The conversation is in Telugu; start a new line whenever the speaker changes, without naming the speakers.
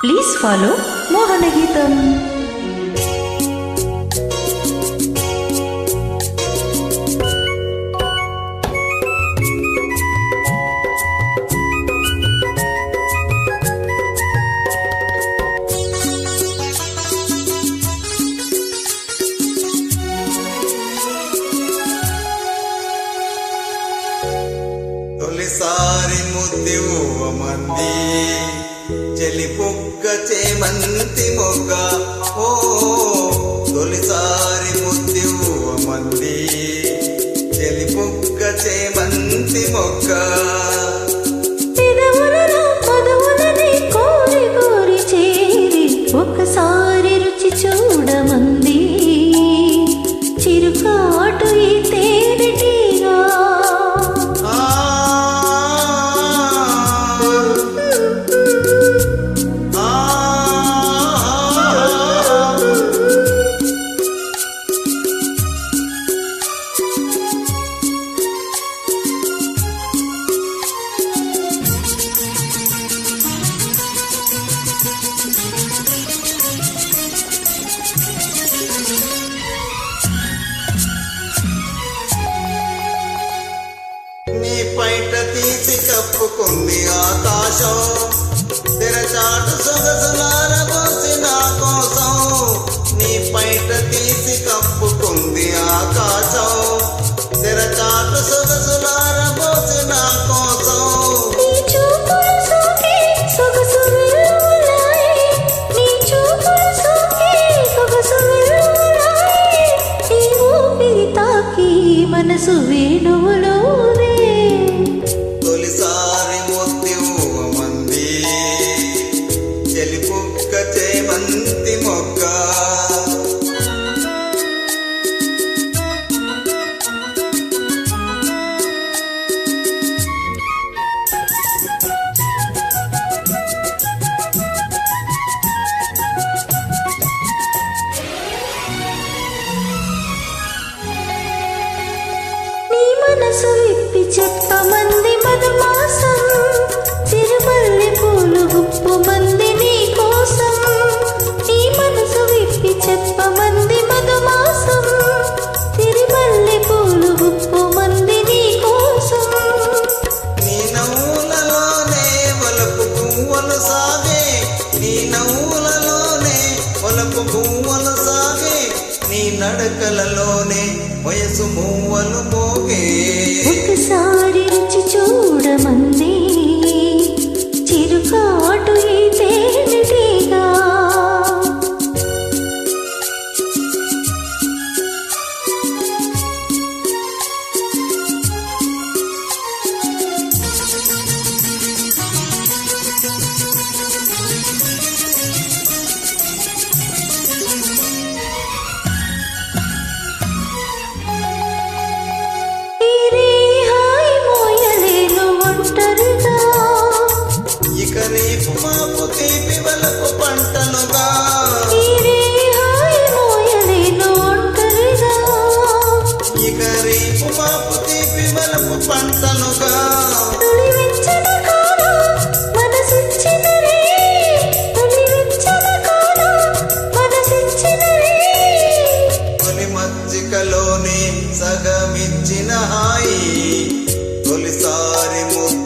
ప్లీజ్ ఫాలో మోహన గీతం
తొలిసారి ముద్దివ్వమంది చెలి పుగ్గ చేమంతి మొగ్గ. ఓ తొలిసారి ముద్దివ్వమంది చెలి పుగ్గ చేమంతి మొగ్గ. పైట తీసి కప్పుకుంది ఆకాశం. తెరచాటు సొగసులారబోసి నా కోసం. నీ పైట తీసి కప్పుకుంది ఆకాశం. తెరచాటు సొగసులారబోసి నా కోసం.
మనసు వేణువు సాగే నీ నవ్వులలోనే పొలపు భూమలు సాగే నీ నడకలలోనే వయసు మూవలు పోగే. ఒకసారి చూడమందే. సంచికలోనే సగమిచ్చిన హాయి. తొలిసారి ముక్కు